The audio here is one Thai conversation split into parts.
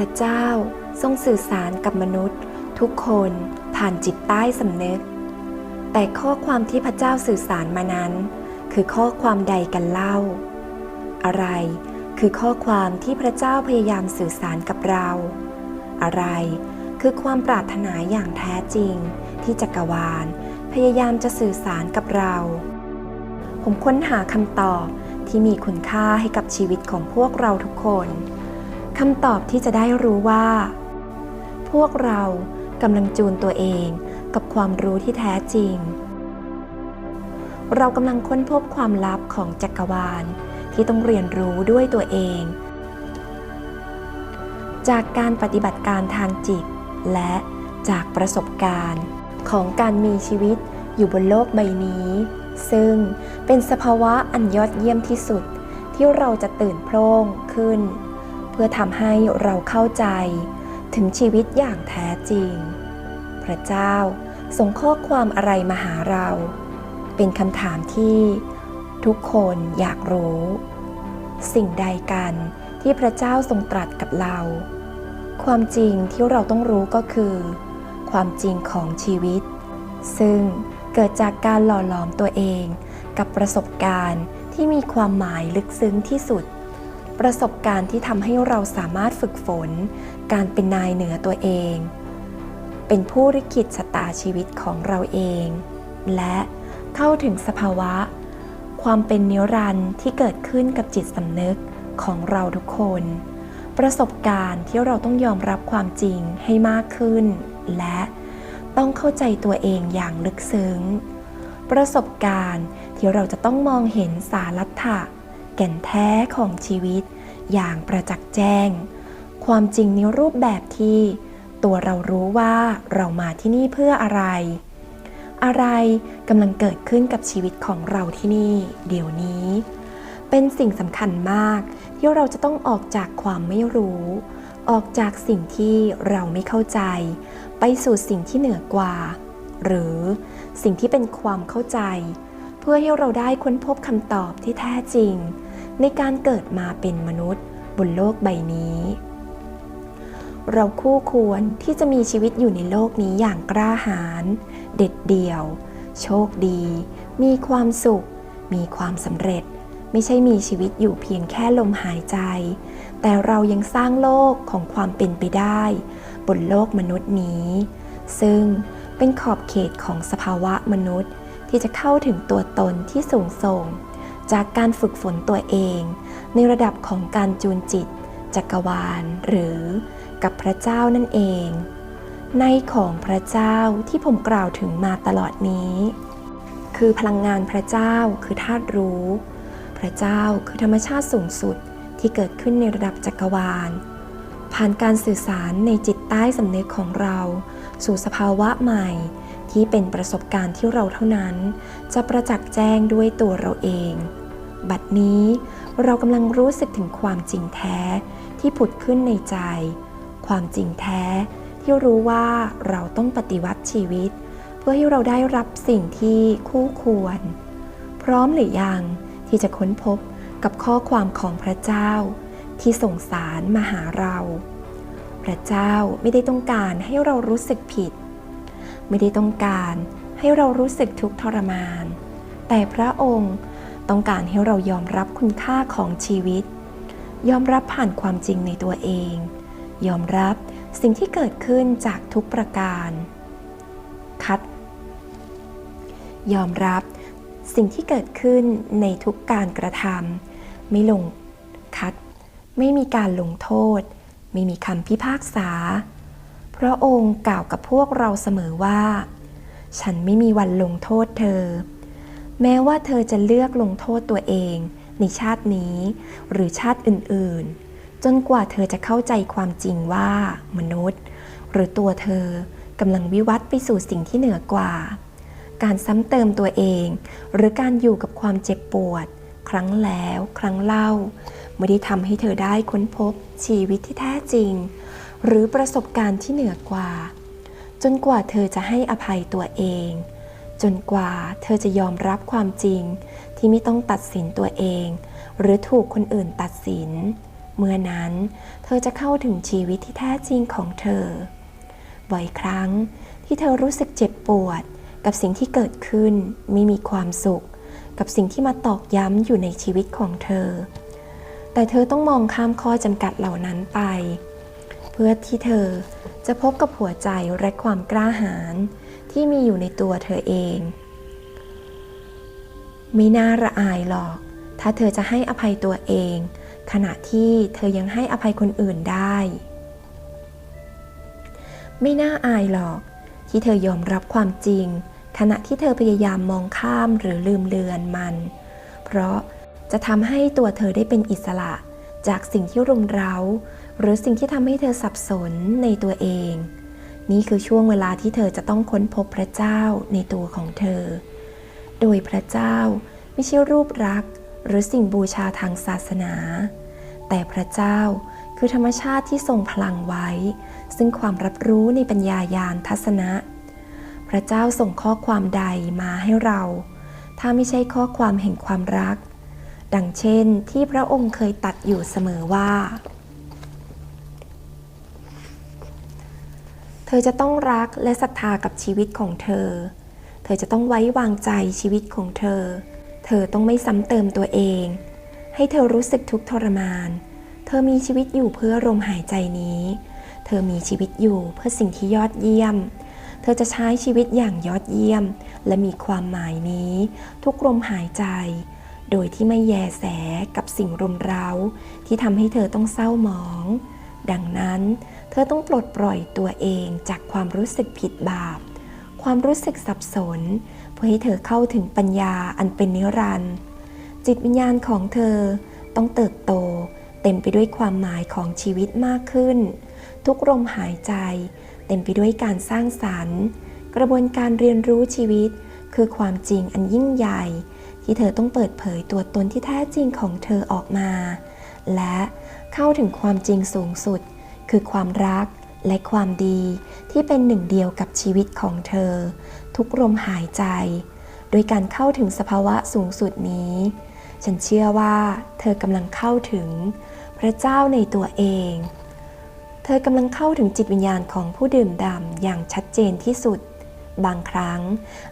พระเจ้าทรงสื่อสารกับมนุษย์ ทุกคนผ่านจิตใต้สำนึก แต่ข้อความที่พระเจ้าสื่อสารมานั้น คือข้อความใดกันเล่า อะไรคือข้อความที่พระเจ้าพยายามสื่อสารกับเรา อะไรคือความปรารถนาอย่างแท้จริง ที่จักรวาล พยายามจะสื่อสารกับเรา ผมค้นหาคำตอบที่มีคุณค่าให้กับชีวิตของพวกเราทุกคน คำตอบที่จะได้รู้ว่า พวกเรากำลังจูนตัวเองกับความรู้ที่แท้จริง เรากำลังค้นพบความลับของจักรวาลที่ต้องเรียนรู้ด้วยตัวเอง จากการปฏิบัติการทางจิต และจากประสบการณ์ของการมีชีวิตอยู่บนโลกใบนี้ ซึ่งเป็นสภาวะอันยอดเยี่ยมที่สุดที่เราจะตื่นโพร่งขึ้น พื่อทำให้เราเข้าใจถึงชีวิตอย่างแท้จริง พระเจ้าส่งข้อความอะไรมาหาเรา เป็นคำถามที่ทุกคนอยากรู้ สิ่งใดกันที่พระเจ้าทรงตรัสกับเรา ความจริงที่เราต้องรู้ก็คือ ความจริงของชีวิต ซึ่งเกิดจากการหล่อหลอมตัวเองกับประสบการณ์ที่มีความหมายลึกซึ้งที่สุด ประสบการณ์ที่ทำให้เราสามารถฝึกฝน การเป็นนายเหนือตัวเอง เป็นผู้ริขิตชะตาชีวิตของเราเอง และเข้าถึงสภาวะ ความเป็นนิรันดร์ที่เกิดขึ้นกับจิตสำนึกของเราทุกคน ประสบการณ์ที่เราต้องยอมรับความจริงให้มากขึ้น และต้องเข้าใจตัวเองอย่างลึกซึ้ง ประสบการณ์ที่เราจะต้องมองเห็นสารัตถะ แก่นแท้ของชีวิต อย่างประจักษ์แจ้ง ความจริงในรูปแบบที่ ตัวเรารู้ว่าเรามาที่นี่เพื่ออะไร อะไรกำลังเกิดขึ้นกับชีวิตของเราที่นี่ เดี๋ยวนี้ เป็นสิ่งสำคัญมากที่เราจะต้องออกจากความไม่รู้ ออกจากสิ่งที่เราไม่เข้าใจ ไปสู่สิ่งที่เหนือกว่า หรือสิ่งที่เป็นความเข้าใจ เพื่อให้เราได้ค้นพบคำตอบที่แท้จริง ในการเกิดมาเป็นมนุษย์บนโลกใบนี้ เราคู่ควรที่จะมีชีวิตอยู่ในโลกนี้อย่างกล้าหาญเด็ดเดี่ยว โชคดี มีความสุข มีความสำเร็จ ไม่ใช่มีชีวิตอยู่เพียงแค่ลมหายใจ แต่เรายังสร้างโลกของความเป็นไปได้ บนโลกมนุษย์นี้ ซึ่งเป็นขอบเขตของสภาวะมนุษย์ที่จะเข้าถึงตัวตนที่สูงส่ง จากการฝึกฝนตัวเอง ในระดับของการจูนจิต จักรวาล หรือกับพระเจ้านั่นเอง ในของพระเจ้าที่ผมกล่าวถึงมาตลอดนี้ คือพลังงานพระเจ้าคือธาตุรู้ พระเจ้าคือธรรมชาติสูงสุดที่เกิดขึ้นในระดับจักรวาล ผ่านการสื่อสารในจิตใต้สำนึกของเรา สู่สภาวะใหม่ ที่เป็นประสบการณ์ที่เราเท่านั้น จะประจักษ์แจ้งด้วยตัวเราเอง บัดนี้เรากำลังรู้สึกถึงความจริงแท้ที่ผุดขึ้นในใจ ความจริงแท้ที่รู้ว่าเราต้องปฏิวัติชีวิต เพื่อให้เราได้รับสิ่งที่คู่ควร พร้อมหรือยังที่จะค้นพบกับข้อความของพระเจ้า ที่ส่งสารมาหาเรา พระเจ้าไม่ได้ต้องการให้เรารู้สึกผิด ไม่ได้ต้องการให้เรารู้สึกทุกข์ทรมาน แต่พระองค์ต้องการให้เรายอมรับคุณค่าของชีวิต ยอมรับผ่านความจริงในตัวเอง ยอมรับสิ่งที่เกิดขึ้นจากทุกประการ คัด ยอมรับสิ่งที่เกิดขึ้นในทุกการกระทำไม่ลงคัด ไม่มีการลงโทษ ไม่มีคำพิพากษา พระองค์กล่าวกับพวกเราเสมอว่า ฉันไม่มีวันลงโทษเธอ แม้ว่าเธอจะเลือกลงโทษตัวเอง ในชาตินี้ หรือชาติอื่นๆ จนกว่าเธอจะเข้าใจความจริงว่ามนุษย์ หรือตัวเธอกำลังวิวัฒน์ไปสู่สิ่งที่เหนือกว่า การซ้ำเติมตัวเอง หรือการอยู่กับความเจ็บปวด ครั้งแล้ว ครั้งเล่า ไม่ได้ทำให้เธอได้ค้นพบชีวิตที่แท้จริง หรือประสบการณ์ที่เหนือกว่า จนกว่าเธอจะให้อภัยตัวเอง จนกว่าเธอจะยอมรับความจริงที่ไม่ต้องตัดสินตัวเอง หรือถูกคนอื่นตัดสิน เมื่อนั้นเธอจะเข้าถึงชีวิตที่แท้จริงของเธอ บ่อยครั้งที่เธอรู้สึกเจ็บปวด กับสิ่งที่เกิดขึ้นไม่มีความสุข กับสิ่งที่มาตอกย้ำอยู่ในชีวิตของเธอ แต่เธอต้องมองข้ามข้อจำกัดเหล่านั้นไป เพื่อที่เธอจะพบกับหัวใจและความกล้าหาญที่มีอยู่ในตัวเธอเองไม่น่าระอายหรอก ถ้าเธอจะให้อภัยตัวเอง ขณะที่เธอยังให้อภัยคนอื่นได้ ไม่น่าอายหรอก ที่เธอยอมรับความจริง ขณะที่เธอพยายามมองข้ามหรือลืมเลือนมัน เพราะจะทำให้ตัวเธอได้เป็นอิสระ จากสิ่งที่รุมเร้า หรือสิ่งที่ทำให้เธอสับสนในตัวเอง นี่คือช่วงเวลาที่เธอจะต้องค้นพบพระเจ้าในตัวของเธอ โดยพระเจ้าไม่ใช่รูปรักษ์หรือสิ่งบูชาทางศาสนา แต่พระเจ้าคือธรรมชาติที่ทรงพลังไว้ ซึ่งความรับรู้ในปัญญายาณทัศนะ พระเจ้าส่งข้อความใดมาให้เรา ถ้าไม่ใช่ข้อความแห่งความรัก ดังเช่นที่พระองค์เคยตัดอยู่เสมอว่า เธอจะต้องรักและศรัทธากับชีวิตของเธอ เธอจะต้องไว้วางใจชีวิตของเธอ เธอต้องไม่ซ้ำเติมตัวเอง ให้เธอรู้สึกทุกทรมาน เธอมีชีวิตอยู่เพื่อลมหายใจนี้ เธอมีชีวิตอยู่เพื่อสิ่งที่ยอดเยี่ยม เธอจะใช้ชีวิตอย่างยอดเยี่ยม และมีความหมายนี้ ทุกลมหายใจ โดยที่ไม่แยแสกับสิ่งรุมเร้า ที่ทำให้เธอต้องเศร้าหมอง ดังนั้น ธอต้องปลดปล่อยตัวเองจากความรู้สึกผิดบาป ความรู้สึกสับสน เพื่อให้เธอเข้าถึงปัญญาอันเป็นนิรันดร์จิตวิญญาณของเธอต้องเติบโต เต็มไปด้วยความหมายของชีวิตมากขึ้น ทุกลมหายใจ เต็มไปด้วยการสร้างสรรค์ กระบวนการเรียนรู้ชีวิต คือความจริงอันยิ่งใหญ่ ที่เธอต้องเปิดเผยตัวตนที่แท้จริงของเธอออกมา และเข้าถึงความจริงสูงสุด คือความรักและความดีที่เป็นหนึ่งเดียวกับชีวิตของเธอ ทุกลมหายใจ โดยการเข้าถึงสภาวะสูงสุดนี้ ฉันเชื่อว่า เธอกำลังเข้าถึง พระเจ้าในตัวเอง เธอกำลังเข้าถึงจิตวิญญาณของผู้ดื่มด่ำอย่างชัดเจนที่สุด บางครั้ง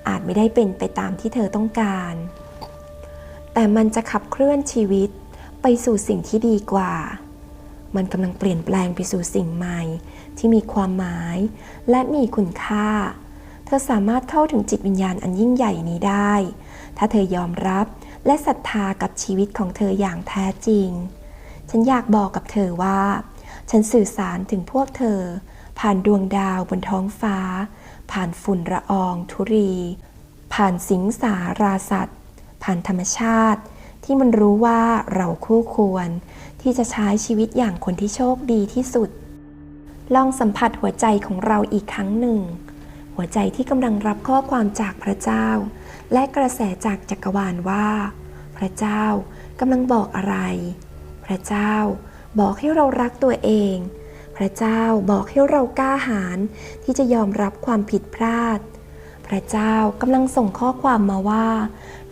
อาจไม่ได้เป็นไปตามที่เธอต้องการ แต่มันจะขับเคลื่อนชีวิตไปสู่สิ่งที่ดีกว่า มันกำลังเปลี่ยนแปลงไปสู่สิ่งใหม่ ที่มีความหมายและมีคุณค่า เธอสามารถเข้าถึงจิตวิญญาณอันยิ่งใหญ่นี้ได้ ถ้าเธอยอมรับและศรัทธากับชีวิตของเธออย่างแท้จริง ฉันอยากบอกกับเธอว่า ฉันสื่อสารถึงพวกเธอ ผ่านดวงดาวบนท้องฟ้า ผ่านฝุ่นละอองธุรี ผ่านสิงสาราสัตว์ ผ่านธรรมชาติ ที่มันรู้ว่าเราคู่ควร ที่จะใช้ชีวิตอย่างคนที่โชคดีที่สุด ลองสัมผัสหัวใจของเราอีกครั้งหนึ่ง หัวใจที่กำลังรับข้อความจากพระเจ้า และกระแสจากจักรวาลว่า พระเจ้ากำลังบอกอะไร พระเจ้าบอกให้เรารักตัวเอง พระเจ้าบอกให้เรากล้าหาญที่จะยอมรับความผิดพลาด พระเจ้ากำลังส่งข้อความมาว่า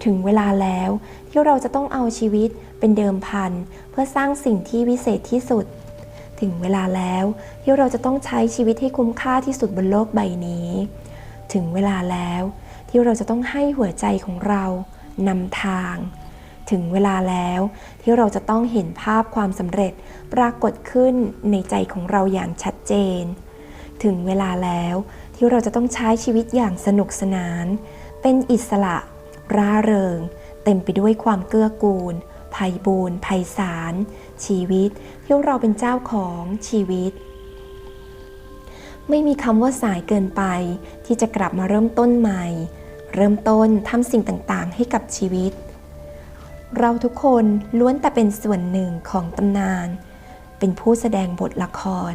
ถึงเวลาแล้วที่เราจะต้องเอาชีวิตเป็นเดิมพัน เพื่อสร้างสิ่งที่วิเศษที่สุด ถึงเวลาแล้วที่เราจะต้องใช้ชีวิตให้คุ้มค่าที่สุดบนโลกใบนี้ ถึงเวลาแล้วที่เราจะต้องให้หัวใจของเรานำทาง ถึงเวลาแล้วที่เราจะต้องเห็นภาพความสำเร็จปรากฏขึ้นในใจของเราอย่างชัดเจน ถึงเวลาแล้ว ที่เราจะต้องใช้ชีวิตอย่างสนุกสนาน เป็นอิสระ ร่าเริง เต็มไปด้วยความเกื้อกูลภัยบูนภัยสาร ชีวิตที่เราเป็นเจ้าของชีวิต ไม่มีคำว่าสายเกินไป ที่จะกลับมาเริ่มต้นใหม่ เริ่มต้นทำสิ่งต่างๆ ให้กับชีวิต เราทุกคนล้วนแต่เป็นส่วนหนึ่งของตำนาน เป็นผู้แสดงบทละคร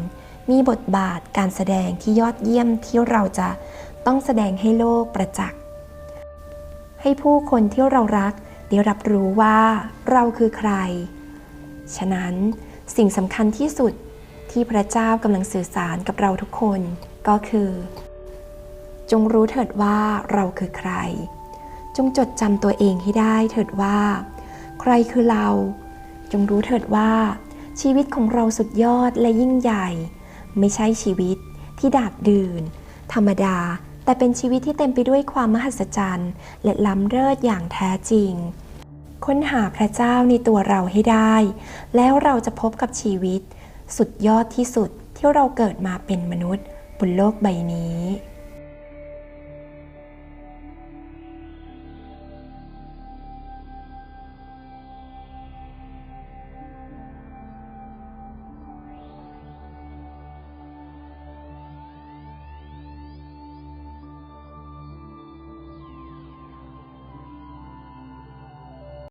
มีบทบาทการแสดงที่ยอดเยี่ยมที่เราจะต้องแสดงให้โลกประจักษ์ ให้ผู้คนที่เรารักได้รับรู้ว่าเราคือใคร ฉะนั้นสิ่งสำคัญที่สุดที่พระเจ้ากำลังสื่อสารกับเราทุกคนก็คือ จงรู้เถิดว่าเราคือใคร จงจดจำตัวเองให้ได้เถิดว่า ใครคือเรา จงรู้เถิดว่าชีวิตของเราสุดยอดและยิ่งใหญ่ ไม่ใช่ชีวิตที่ดาดดื่น ธรรมดา แต่เป็นชีวิตที่เต็มไปด้วยความมหัศจรรย์ และล้ำเลิศอย่างแท้จริง ค้นหาพระเจ้าในตัวเราให้ได้ แล้วเราจะพบกับชีวิต สุดยอดที่สุดที่เราเกิดมาเป็นมนุษย์บนโลกใบนี้